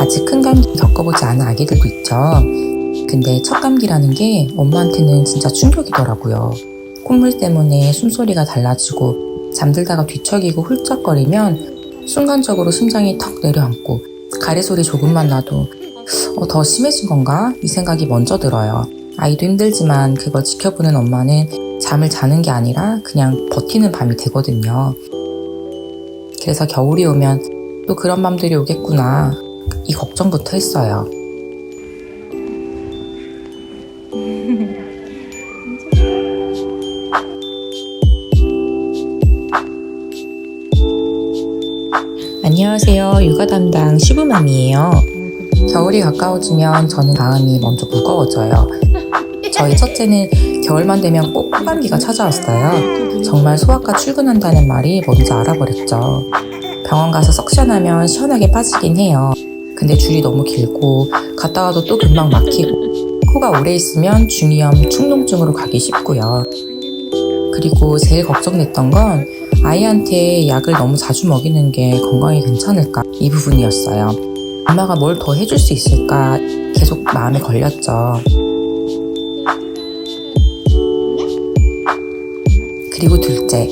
아직 큰 감기 겪어보지 않은 아기들도 있죠. 근데 첫 감기라는 게 엄마한테는 진짜 충격이더라고요. 콧물 때문에 숨소리가 달라지고 잠들다가 뒤척이고 훌쩍거리면 순간적으로 심장이 턱 내려앉고 가래 소리 조금만 나도 어, 더 심해진 건가? 이 생각이 먼저 들어요. 아이도 힘들지만 그걸 지켜보는 엄마는 잠을 자는 게 아니라 그냥 버티는 밤이 되거든요. 그래서 겨울이 오면 또 그런 밤들이 오겠구나. 이 걱정부터 했어요. 안녕하세요. 육아 담당 시부맘이에요. 겨울이 가까워지면 저는 마음이 먼저 무거워져요. 저희 첫째는 겨울만 되면 꼭 코감기가 찾아왔어요. 정말 소아과 출근한다는 말이 뭔지 알아버렸죠. 병원 가서 석션하면 시원하게 빠지긴 해요. 근데 줄이 너무 길고 갔다 와도 또 금방 막히고 코가 오래 있으면 중이염, 충농증으로 가기 쉽고요. 그리고 제일 걱정됐던 건 아이한테 약을 너무 자주 먹이는 게 건강에 괜찮을까 이 부분이었어요. 엄마가 뭘 더 해줄 수 있을까 계속 마음에 걸렸죠. 그리고 둘째.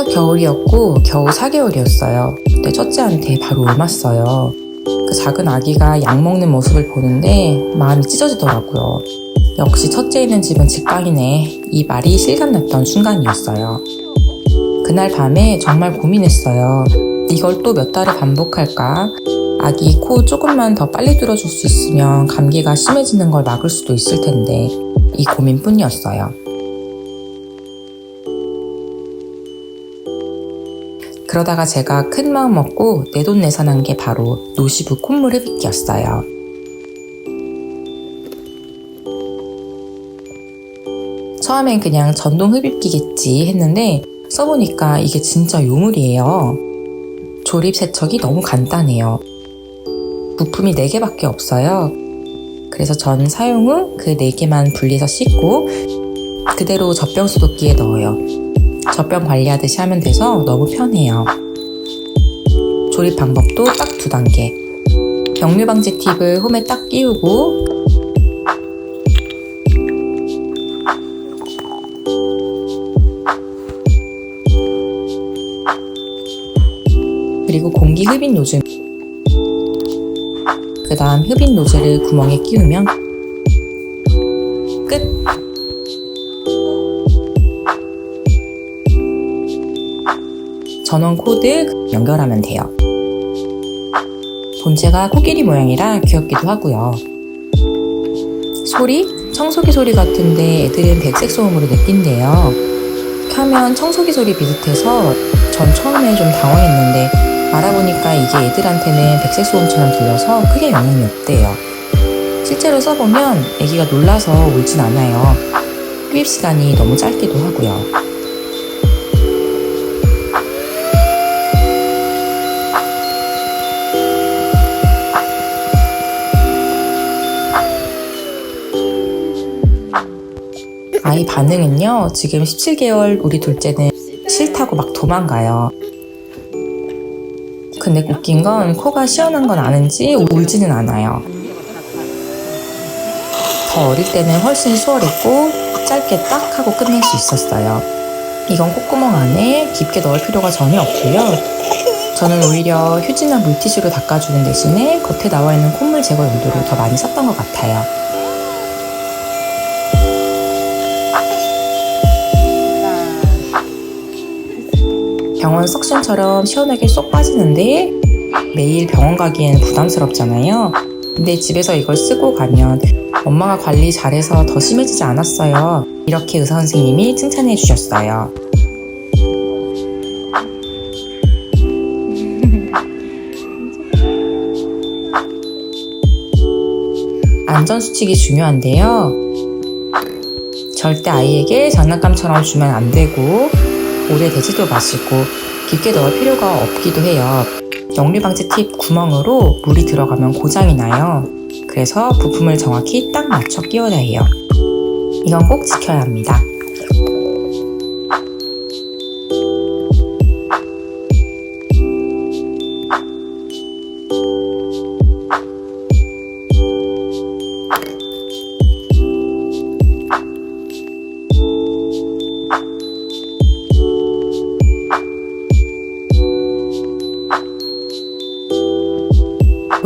첫 겨울이었고 겨우 4개월이었어요. 그때 첫째한테 바로 옮았어요. 그 작은 아기가 약 먹는 모습을 보는데 마음이 찢어지더라고요. 역시 첫째 있는 집은 직방이네. 이 말이 실감났던 순간이었어요. 그날 밤에 정말 고민했어요. 이걸 또 몇 달을 반복할까? 아기 코 조금만 더 빨리 뚫어줄 수 있으면 감기가 심해지는 걸 막을 수도 있을 텐데 이 고민뿐이었어요. 그러다가 제가 큰 마음 먹고 내돈내산한 게 바로 노시부 콧물 흡입기였어요. 처음엔 그냥 전동 흡입기겠지 했는데 써보니까 이게 진짜 요물이에요. 조립 세척이 너무 간단해요. 부품이 4개밖에 없어요. 그래서 전 사용 후 그 4개만 분리해서 씻고 그대로 젖병 소독기에 넣어요. 젖병 관리하듯이 하면 돼서 너무 편해요. 조립 방법도 딱 두 단계. 역류 방지 팁을 홈에 딱 끼우고 그리고 공기 흡입 노즐 그 다음 흡입 노즐을 구멍에 끼우면 끝! 전원 코드 연결하면 돼요. 본체가 코끼리 모양이라 귀엽기도 하고요. 소리? 청소기 소리 같은데 애들은 백색 소음으로 느낀대요. 켜면 청소기 소리 비슷해서 전 처음에 좀 당황했는데 알아보니까 이게 애들한테는 백색 소음처럼 들려서 크게 영향이 없대요. 실제로 써보면 아기가 놀라서 울진 않아요. 흡입 시간이 너무 짧기도 하고요. 아이 반응은요, 지금 17개월 우리 둘째는 싫다고 막 도망가요. 근데 웃긴 건 코가 시원한 건 아는지 울지는 않아요. 더 어릴 때는 훨씬 수월했고 짧게 딱 하고 끝낼 수 있었어요. 이건 콧구멍 안에 깊게 넣을 필요가 전혀 없고요. 저는 오히려 휴지나 물티슈로 닦아주는 대신에 겉에 나와 있는 콧물 제거 용도로 더 많이 썼던 것 같아요. 병원 석션처럼 시원하게 쏙 빠지는데 매일 병원 가기엔 부담스럽잖아요. 근데 집에서 이걸 쓰고 가면 엄마가 관리 잘해서 더 심해지지 않았어요. 이렇게 의사 선생님이 칭찬해 주셨어요. 안전수칙이 중요한데요. 절대 아이에게 장난감처럼 주면 안 되고 오래되지도 마시고 깊게 넣을 필요가 없기도 해요. 역류 방지 팁 구멍으로 물이 들어가면 고장이 나요. 그래서 부품을 정확히 딱 맞춰 끼워야 해요. 이건 꼭 지켜야 합니다.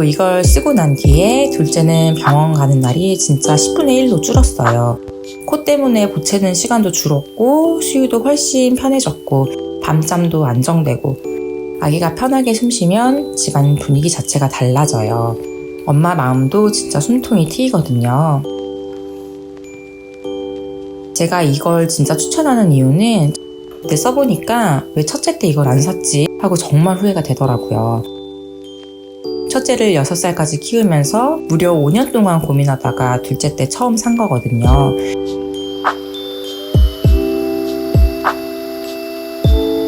이걸 쓰고 난 뒤에 둘째는 병원 가는 날이 진짜 10분의 1로 줄었어요. 코 때문에 보채는 시간도 줄었고 수유도 훨씬 편해졌고 밤잠도 안정되고 아기가 편하게 숨 쉬면 집안 분위기 자체가 달라져요. 엄마 마음도 진짜 숨통이 트이거든요. 제가 이걸 진짜 추천하는 이유는 그때 써보니까 왜 첫째 때 이걸 안 샀지 하고 정말 후회가 되더라고요. 첫째를 6살까지 키우면서 무려 5년 동안 고민하다가 둘째 때 처음 산 거거든요.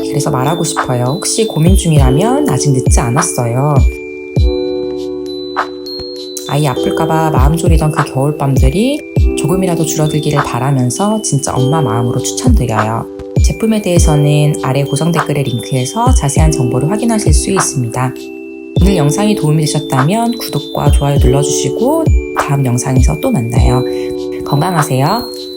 그래서 말하고 싶어요. 혹시 고민 중이라면 아직 늦지 않았어요. 아이 아플까봐 마음 졸이던 그 겨울밤들이 조금이라도 줄어들기를 바라면서 진짜 엄마 마음으로 추천드려요. 제품에 대해서는 아래 고정 댓글에 링크해서 자세한 정보를 확인하실 수 있습니다. 오늘 영상이 도움이 되셨다면 구독과 좋아요 눌러주시고 다음 영상에서 또 만나요. 건강하세요.